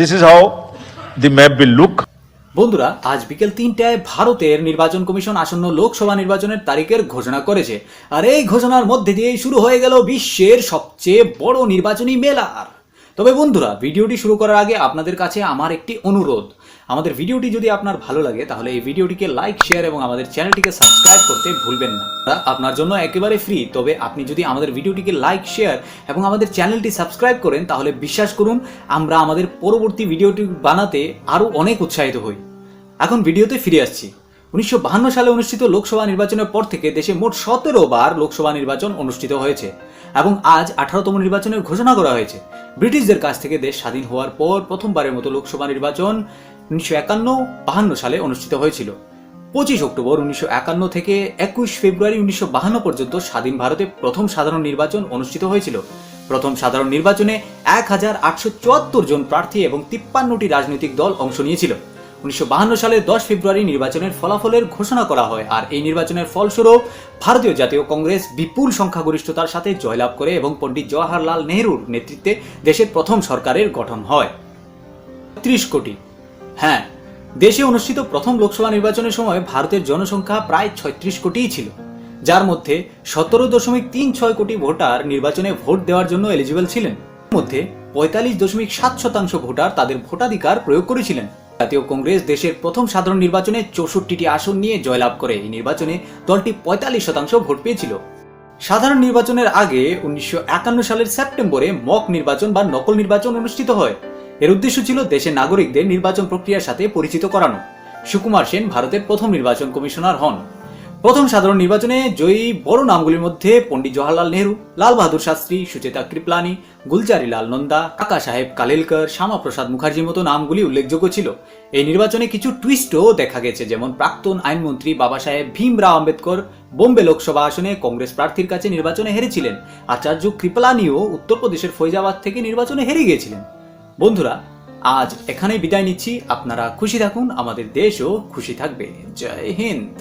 This is how the map will look বন্ধুরা, আজ বিকেল তিনটায় ভারতের নির্বাচন কমিশন আসন্ন লোকসভা নির্বাচনের তারিখের ঘোষণা করেছে। আর এই ঘোষণার মধ্যে দিয়েই শুরু হয়ে গেল বিশ্বের সবচেয়ে বড় নির্বাচনী মেলার তবে বন্ধুরা, ভিডিওটি শুরু করার আগে আপনাদের কাছে আমার একটি অনুরোধ। আমাদের ভিডিওটি যদি আপনার ভালো লাগে, তাহলে এই ভিডিওটিকে লাইক, শেয়ার এবং আমাদের চ্যানেলটিকে সাবস্ক্রাইব করতে ভুলবেন না। আপনার জন্য একেবারে ফ্রি, তবে আপনি যদি আমাদের ভিডিওটিকে লাইক, শেয়ার এবং আমাদের চ্যানেলটি সাবস্ক্রাইব করেন, তাহলে বিশ্বাস করুন, আমরা আমাদের পরবর্তী ভিডিওটি বানাতে আরও অনেক উৎসাহিত হই। এখন ভিডিওতে ফিরে আসছি। উনিশশো সালে অনুষ্ঠিত লোকসভা নির্বাচনের পর থেকে দেশে মোট সতেরো বার লোকসভা নির্বাচন অনুষ্ঠিত হয়েছে এবং আজ আঠারোতম নির্বাচনের ঘোষণা করা হয়েছে। ব্রিটিশদের কাছ থেকে দেশ স্বাধীন হওয়ার পর প্রথমবারের মতো লোকসভা নির্বাচন উনিশশো একান্ন বাহান্ন সালে অনুষ্ঠিত হয়েছিল। পঁচিশ অক্টোবর উনিশশো একান্ন থেকে একুশ ফেব্রুয়ারি উনিশশো বাহান্ন পর্যন্ত স্বাধীন ভারতে প্রথম সাধারণ নির্বাচন অনুষ্ঠিত হয়েছিল। প্রথম সাধারণ নির্বাচনে এক হাজার আটশো চুয়াত্তর জন প্রার্থী এবং তিপ্পান্নটি রাজনৈতিক দল অংশ নিয়েছিল। উনিশশো সালের দশ ফেব্রুয়ারি নির্বাচনের ফলাফলের ঘোষণা করা হয়। আর এই নির্বাচনের ফলস্বরূপ ভারতীয় জাতীয় কংগ্রেস বিপুল সংখ্যাগরিষ্ঠতার সাথে জয়লাভ করে এবং পণ্ডিত জওয়াহরলাল নেহরুর নেতৃত্বে দেশের প্রথম সরকারের গঠন হয়। ত্রিশ কোটি। হ্যাঁ দেশে অনুষ্ঠিত প্রথম লোকসভা নির্বাচনের সময় ভারতের জনসংখ্যা প্রায় ছয়ত্রিশ কোটিই ছিল। যার মধ্যে সতেরো দশমিক তিন ছয় কোটি ভোটার নির্বাচনে ভোট দেওয়ার জন্য এলিজিবল ছিলেন। মধ্যে পঁয়তাল্লিশ দশমিক সাত শতাংশ ভোটার তাদের ভোটাধিকার প্রয়োগ করেছিলেন। জাতীয় কংগ্রেস দেশের প্রথম সাধারণ নির্বাচনে চৌষট্টিটি আসন নিয়ে জয়লাভ করে। এই নির্বাচনে দলটি পঁয়তাল্লিশ শতাংশ ভোট পেয়েছিল। সাধারণ নির্বাচনের আগে উনিশশো একান্ন সালের সেপ্টেম্বরে মক নির্বাচন বা নকল নির্বাচন অনুষ্ঠিত হয়। এর উদ্দেশ্য ছিল দেশের নাগরিকদের নির্বাচন প্রক্রিয়ার সাথে পরিচিত করানো। সুকুমার সেন ভারতের প্রথম নির্বাচন কমিশনার হন। প্রথম সাধারণ নির্বাচনে জয়ী বড় নামগুলির মধ্যে পণ্ডিত জওয়াহরলাল নেহরু, লাল বাহাদুর শাস্ত্রী, সুচেতা কৃপলানি, গুলজারি লাল নন্দা, কাকা সাহেব কালেলকর শ্যামাপ্রসাদ মুখার্জির মতো নামগুলি উল্লেখযোগ্য ছিল। এই নির্বাচনে কিছু টুইস্টও দেখা গেছে, যেমন প্রাক্তন আইনমন্ত্রী বাবা সাহেব ভীমরাও আম্বেদকর বোম্বে লোকসভা আসনে কংগ্রেস প্রার্থীর কাছে নির্বাচনে হেরেছিলেন। আচার্য কৃপলানিও উত্তরপ্রদেশের ফৈজাবাদ থেকে নির্বাচনে হেরে গিয়েছিলেন। বন্ধুরা, আজ এখানে বিদায় নিচ্ছি। আপনারা খুশি থাকুন, আমাদের দেশও খুশি থাকবে। জয় হিন্দ।